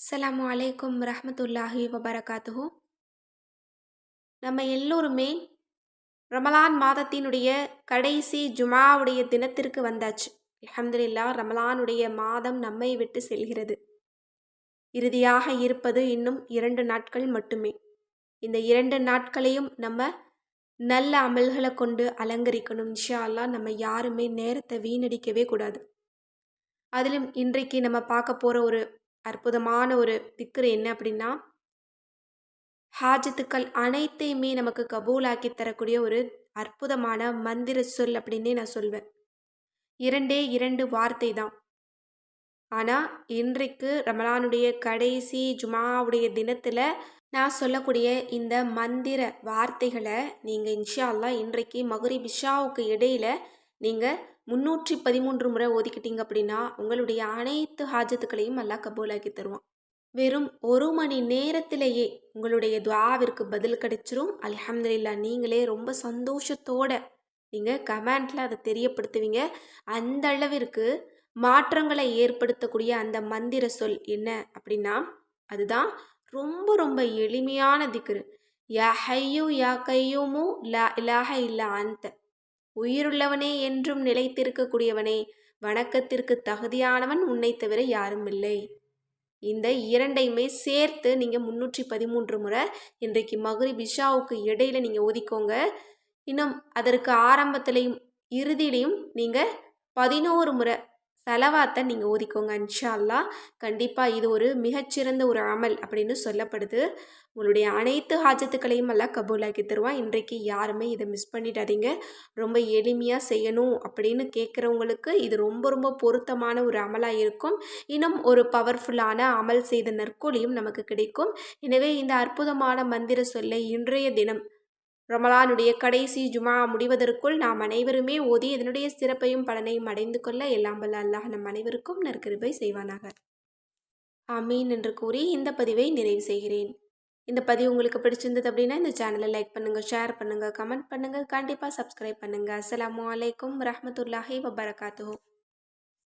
அஸ்லாம் அலைக்கும் ரஹமத்துல்லாஹி வபரகாத்துஹு. நம்ம எல்லோருமே ரமலான் மாதத்தினுடைய கடைசி ஜுமாவுடைய தினத்திற்கு வந்தாச்சு. அல்ஹம்துலில்லா ரமலானுடைய மாதம் நம்மை விட்டு செல்கிறது. இறுதியாக இருப்பது இன்னும் இரண்டு நாட்கள் மட்டுமே. இந்த இரண்டு நாட்களையும் நம்ம நல்ல அமல்களை கொண்டு அலங்கரிக்கணும். இன்ஷா நம்ம யாருமே நேரத்தை வீணடிக்கவே கூடாது. அதிலும் இன்றைக்கு நம்ம பார்க்க போகிற ஒரு அற்புதமான ஒரு திக்ரு என்ன அப்படின்னா ஹாஜத்துக்கள் அனைத்தையுமே நமக்கு கபூலாக்கி தரக்கூடிய ஒரு அற்புதமான மந்திர சொல் அப்படின்னே நான் சொல்வேன். இரண்டே இரண்டு வார்த்தை தான். ஆனால் இன்றைக்கு ரமலானுடைய கடைசி ஜுமாவுடைய தினத்தில் நான் சொல்லக்கூடிய இந்த மந்திர வார்த்தைகளை நீங்கள் இன்ஷா அல்லா இன்றைக்கு மகுரி பிஷாவுக்கு இடையில நீங்கள் முன்னூற்றி பதிமூன்று முறை ஒதுக்கிட்டீங்க அப்படின்னா உங்களுடைய அனைத்து ஹாஜத்துக்களையும் அல்லாஹ் கபூலாக்கி தருவான். வெறும் ஒரு மணி நேரத்திலேயே உங்களுடைய துவாவிற்கு பதில் கிடைச்சிரும். அல்ஹம்துலில்லா நீங்களே ரொம்ப சந்தோஷத்தோட நீங்கள் கமெண்ட்டில் அதை தெரியப்படுத்துவீங்க. அந்த அளவிற்கு மாற்றங்களை ஏற்படுத்தக்கூடிய அந்த மந்திர சொல் என்ன அப்படின்னா அதுதான் ரொம்ப ரொம்ப எளிமையான திக்ரு. யா ஹையு யா கையுமு லா இலாஹ இல்லா அந்த உயிருள்ளவனே என்றும் நிலைத்திருக்கக்கூடியவனே வணக்கத்திற்கு தகுதியானவன் உன்னை தவிர யாரும் இல்லை இந்த இரண்டையுமே சேர்த்து நீங்கள் முந்நூற்றி பதிமூன்று முறை இன்றைக்கு மகுரி பிஷாவுக்கு இடையில நீங்கள் ஒதுக்கோங்க இன்னும் அதற்கு ஆரம்பத்திலையும் இறுதியிலையும் நீங்கள் பதினோரு முறை செலவாத்தை நீங்கள் ஓதிக்கோங்க இன்ஷா கண்டிப்பாக இது ஒரு மிகச்சிறந்த ஒரு அமல் அப்படின்னு சொல்லப்படுது. உங்களுடைய அனைத்து ஹாஜத்துக்களையும் எல்லாம் கபூலாக்கி தருவான். இன்றைக்கு யாருமே இதை மிஸ் பண்ணிடாதீங்க. ரொம்ப எளிமையாக செய்யணும் அப்படின்னு கேட்குறவங்களுக்கு இது ரொம்ப ரொம்ப பொருத்தமான ஒரு அமலாக இருக்கும். இன்னும் ஒரு பவர்ஃபுல்லான அமல் செய்த நற்கூலியும் நமக்கு கிடைக்கும். எனவே இந்த அற்புதமான மந்திர சொல்லை இன்றைய தினம் ரமலானுடைய கடைசி ஜுமா முடிவதற்குள் நாம் அனைவருமே ஓதி இதனுடைய சிறப்பையும் பலனையும் அடைந்து கொள்ள எல்லாம் வல்ல அல்லாஹ் நம் அனைவருக்கும் நற்கிருபை செய்வானாக. ஆமீன் என்று கூறி இந்த பதிவை நிறைவு செய்கிறேன். இந்த பதிவு உங்களுக்கு பிடிச்சிருந்தது அப்படின்னா இந்த சேனலை லைக் பண்ணுங்கள் ஷேர் பண்ணுங்கள் கமெண்ட் பண்ணுங்கள் கண்டிப்பாக சப்ஸ்கிரைப் பண்ணுங்கள் அஸ்லாம் அலைக்கும் வரஹ்மத்துல்லாஹி வபரகாத்துஹு.